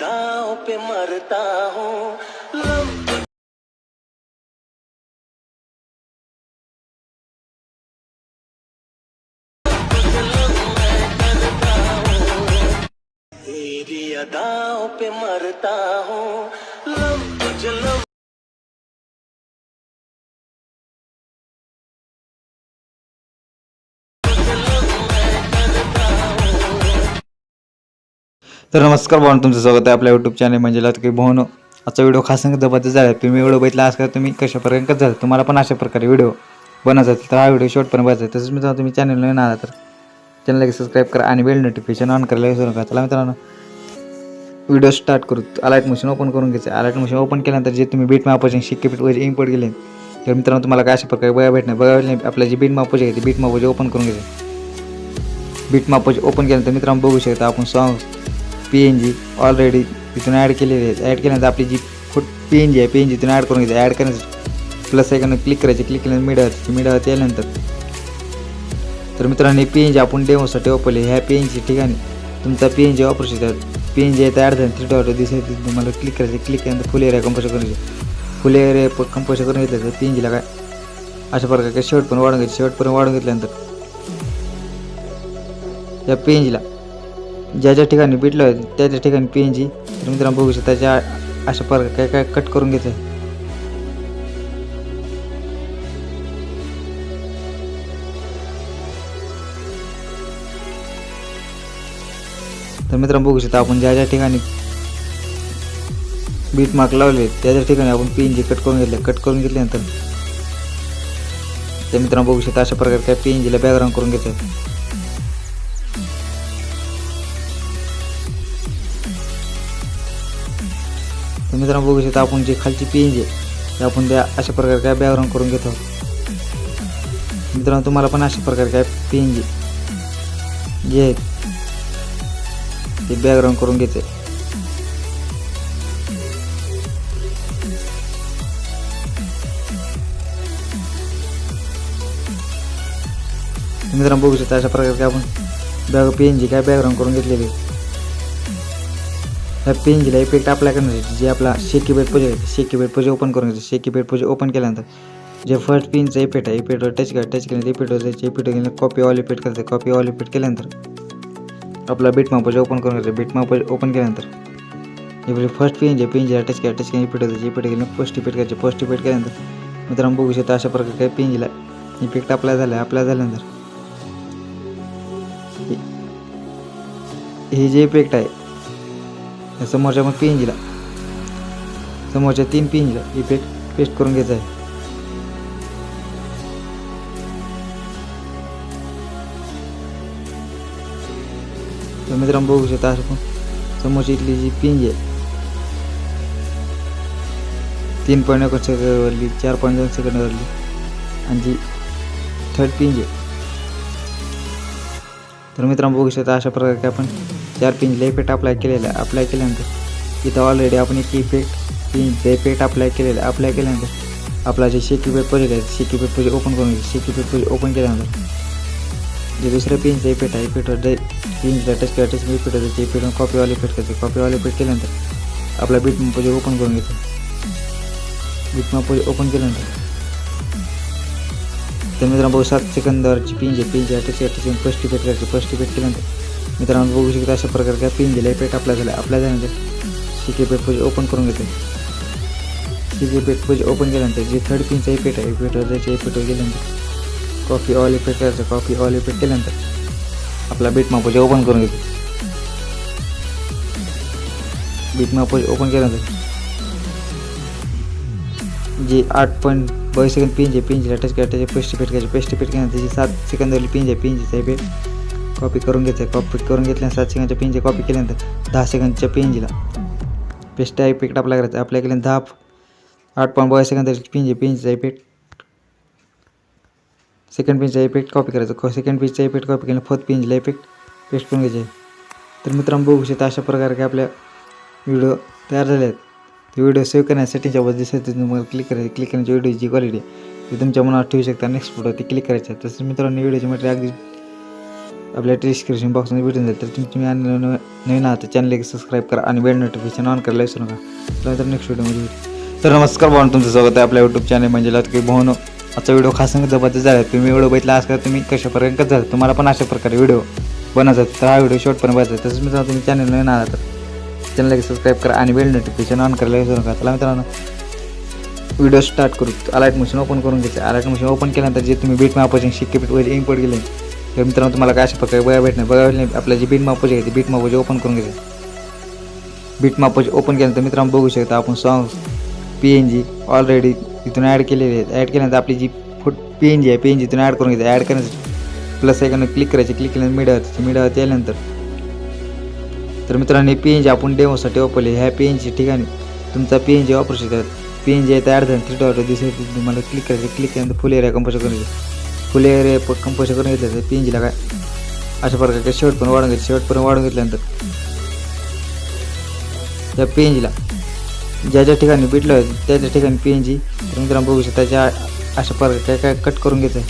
अदाओं पे मरता हूँ। लब तेरी अदाओं पे मरता हूँ। तर नमस्कार भावना तुमचं स्वागत आहे आपल्या यूट्यूब चॅनल म्हणजे की भाऊन आजचा व्हिडिओ खास जबरदस्त झाला तुम्ही व्हिडिओ बघितला आज तुम्ही कशा प्रकारे कसं झालं? तुम्हाला पण अशा प्रकारे व्हिडिओ बनायचा तर हा व्हिडिओ शॉर्टपर्यंत बघायचा तसंच मित्रांनो तुम्ही चॅनल नवीन आला तर चॅनलला सबस्क्राईब करा आणि बेल नोटिफिकेशन ऑन करायला विसरू नका. चला मित्रांनो व्हिडिओ स्टार्ट करू. अलाईट मशीन ओपन करून घ्यायचं अलाईट मशीन ओपन केल्यानंतर जे तुम्ही बीट मापाचे शिक्के पीठ वगैरे इम्पोर्ट केले तर मित्रांनो तुम्हाला काय अशा प्रकारे बघा भेटणार? बघा भेटणार आपल्या जे बीट मापोचे आहे ते बीट मापोचे ओपन करून घ्यायचे. बीट मापोचे ओपन केल्यानंतर मित्रांनो बघू शकता आपण song P N G already तिथून ॲड केलेली आहे. ॲड केल्यानंतर आपली जी फुट पी एन जी आहे पी एन जी तिथून ॲड करून घ्यायची. ॲड करण्याचं प्लस आयकॉन क्लिक करायचे. क्लिक केल्यानंतर मिडावरती मिडावरती आल्यानंतर तर मित्रांनो पी एन जी आपण डेमोसाठी वापरली. ह्या पी एन जी ठिकाणी तुमचा पी एन जी वापरू शकता. पी एन जी आहे ॲड झाली. थ्री डॉट दिसेल तुम्हाला क्लिक करायचं. क्लिक केल्यानंतर फुल एरिया कंपोज करायचे फुल एरिया कंपोज करून घेतलं तर पी एन जीला काय? अशा प्रकारे शेवट पण वाढून घ्यायची. शेवट पण वाढून घेतल्यानंतर या पी एन जीला ज्या ज्या ठिकाणी भेटलं आहे त्या त्या ठिकाणी पी एन जी तर मित्रांनो बघू शकता ज्या अशा प्रकारे काय काय कट करून घ्यायचं तर मित्रांनो बघू शकता आपण ज्या ज्या ठिकाणी बीट मार्क लावले त्या त्या ठिकाणी आपण पी एन जी कट करून घेतले. कट करून घेतल्यानंतर त्या मित्रांनो बघू शकता अशा प्रकारे काय पी एन जीला बॅकग्राऊंड करून घेतलं. मित्रांनो बघू शकता आपण जे खालची पेंज आहे ते आपण त्या अशा प्रकारे काय बॅकग्राऊंड करून घेतो मित्रांनो तुम्हाला पण अशा प्रकारे काय पेंज जे आहेत ते बॅकग्राऊंड करून घेते मित्रांनो बघू शकता अशा प्रकारे काय आपण बॅग पेंजी काय बॅकग्राऊंड करून घेतलेली आहे. ह्या पेंजीला इफेक्ट अप्लाय करण्यासाठी जे आपला शेकी बेट पोजे शेकी बेट पोजे ओपन करून घ्यायचं. शेकी बेट पोजे ओपन केल्यानंतर जे फर्स्ट पिनचा इफेक्ट आहे इफेक्टवर टच करा टच केल्यानंतर इफेक्टवर जायचं इफेक्ट केल्यानंतर कॉपी ऑल इफेक्ट करायचं. कॉपी ऑल इफेक्ट केल्यानंतर आपला बीट मापूजे ओपन करून घ्यायचं. बीट मापूजे ओपन केल्यानंतर इकडे फर्स्ट पेन जे पेंजीला टच केला टच केला इफेक्ट होतं इफेक्ट केल्यानंतर फर्स्ट इफेक्ट करायचे. फर्स्ट इफेक्ट केल्यानंतर मित्रांनो बघू शकता अशा प्रकारे काही पेंजीला इफेक्ट अप्लाय झाला अप्लाय झाल्यानंतर हे जे इफेक्ट आहे समोरच्या मग पिंजीला. समोरच्या तीन पिंजीला. इफेक्ट पेस्ट करून घ्यायचा आहे. तर मित्रांनो बघू शकता असं पण. समोरची इथली जी पिंज आहे. तीन पॉईंट एक सेकंडवरली चार पॉईंट दोन सेकंडवरली आणि जी थर्ड पिंज आहे. तर मित्रांनो बघू शकता अशा प्रकारे आपण चार पिंजला लेपेट अप्लाय केलेलं आहे अप्लाय केल्यानंतर इथं ऑलरेडी आपण एक इफेक्ट पिंजचा लेपेट अप्लाय केलेलं आहे अप्लाय केल्यानंतर आपला जे शेकी पेट प्रोजेक्ट आहे शेकी पेट प्रोजेक्ट ओपन करून घ्यायचं. शेकी पेट प्रोजेक्ट ओपन केल्यानंतर जे दुसरं पिनचा इफेक्ट आहे इफेक्टवर जे पिनचा टच किंवा टच इफेक्ट होतं ते इफेक्ट कॉपीवाले ऑल इफेक्ट करायचं कॉपी इफेक्ट केल्यानंतर आपला बीट प्रोजेक्ट ओपन करून घ्यायचं बीट प्रोजेक्ट ओपन केल्यानंतर तर मित्रांनो बघू सात सेकंदावरची पिंज आहे पिंज आहे टच फर्स्ट इफेक्ट करायची फर्स्ट इफेक्ट केल्यानंतर मित्रांनो, बघू शकता अशा प्रकारे काय पिंज दिला इफ़ेक्ट अप्लाय झाला अप्लाय झाल्यानंतर शिके पेट प्रोजेक्ट ओपन करून घेतो. शिके पेट प्रोजेक्ट ओपन केल्यानंतर जे थर्ड पिनचा इफ़ेक्ट आहे इफेक्टवर जायचे इफेक्टवर गेल्यानंतर. कॉफ़ी ऑल इफ़ेक्ट करायचं कॉफ़ी ऑल इफ़ेक्ट केल्यानंतर आपला बीट मापोजे ओपन करून घेतो. बीट मापोजे ओपन केल्यानंतर जे आठ पॉईंट बावीस सेकंड पिंज आहे पिंजला टच केला त्याचे पेस्ट इफ़ेक्ट करायचे पेस्ट इफ़ेक्ट केल्यानंतर जी, सात सेकंदवरली पिंज आहे पिंजचा इफ़ेक्ट कॉपी करून घ्यायचं कॉपी करून घेतल्यानंतर सात सेकंडच्या पेनची कॉपी केल्यानंतर दहा सेकंडच्या पिंजला पेस्ट इफेक्ट अप्लाय करायचा. अप्लाय केल्यानंतर दहा आठ पॉईंट बावीस सेकंद पिंज पेनचा इफेक्ट सेकंड पेजचा इफेक्ट कॉपी करायचा. सेकंड पेजचा इफेक्ट कॉपी केला फोर्थ पेजला इफेक्ट पेस्ट करून घ्यायचे. तर मित्रांनो बघू शकता अशा प्रकारे काय आपल्या व्हिडिओ तयार झाले आहेत. ते व्हिडिओ सेव्ह करण्यासाठी ज्या दिसत तुम्हाला क्लिक करायचं क्लिक करण्याची व्हिडिओची क्वालिटी ती तुमच्या मनावर ठेवू शकता. नेक्स्ट फोटो ते क्लिक करायचं तसंच मित्रांनो व्हिडिओची मटेरियल अगदी आपल्या डिस्क्रिप्शन बॉक्समध्ये भेटून जाईल तर तुम्ही तुम्ही आणि नवीन नवीन आहात चॅनल एक सबस्क्राईब करा आणि बेल नोटिफिकेशन ऑन करायला विसरू नका. चला तर नेक्स्ट व्हिडिओमध्ये भेटू. तर नमस्कार भावना तुमचं स्वागत आहे आपल्या यूट्यूब चॅनल म्हणजे की भावनो. आजचा व्हिडिओ खास जबरदस्त झाला. तुम्ही व्हिडिओ बघितला असं तुम्ही कशा प्रकारे कसं झालं? तुम्हाला पण अशा प्रकारे व्हिडिओ बनवायचा तर हा व्हिडिओ शॉर्टपर्यंत बघायचा तसंच मित्रांनो तुम्ही चॅनल नवीन आला तर चॅनल एक सबस्क्राईब करा आणि बेल नोटिफिकेशन ऑन करायला विसरू नका. चला मित्रांनो व्हिडिओ स्टार्ट करू. अलाइट मशीन ओपन करून घ्यायचं. अलाइट मशीन ओपन केल्यानंतर जे तुम्ही बीट मापोजिंग शिक्के बीट वगैरे इम्पोर्ट केले तर मित्रांनो तुम्हाला काय अशा प्रकारे बघायला भेटणार? बघायला नाही. आपल्या जे बीट मापोजी आहे ते बीट मापोजी ओपन करून घ्यायचं. बीट मापोजी ओपन केल्यानंतर मित्रांनो बघू शकता आपण songs P N G already तिथून ॲड केलेले आहेत. ॲड केल्यानंतर आपली जी फुट पी एन जी आहे पी एन जी ॲड करून घ्यायचं. ॲड करण्यासाठी प्लस एकानं क्लिक करायचे. क्लिक केल्यानंतर मीडिया मीडियावरती आल्यानंतर. तर मित्रांनो पी एन जी आपण डेमोसाठी वापरली. ह्या पी एन जी ठिकाणी तुमचा पी एन जी वापरू शकतात. पी एन जी आहे ॲड झालं थ्री डॉट दिसेल तुम्हाला क्लिक करायचं. क्लिक केल्यानंतर फुल एरिया कंपोज करून फुल एरिया कंपोज करून घेतलं पी एन जीला काय अशा प्रकारचे शेवट पण वाढून घ्यायचं शेवट पण वाढून घेतल्यानंतर. त्या पी ज्या ज्या ठिकाणी बिटलं त्या त्या ठिकाणी पी एन जी तर मित्रांनो बघू शकता त्या अशा प्रकारे काय काय कट करून घ्यायचं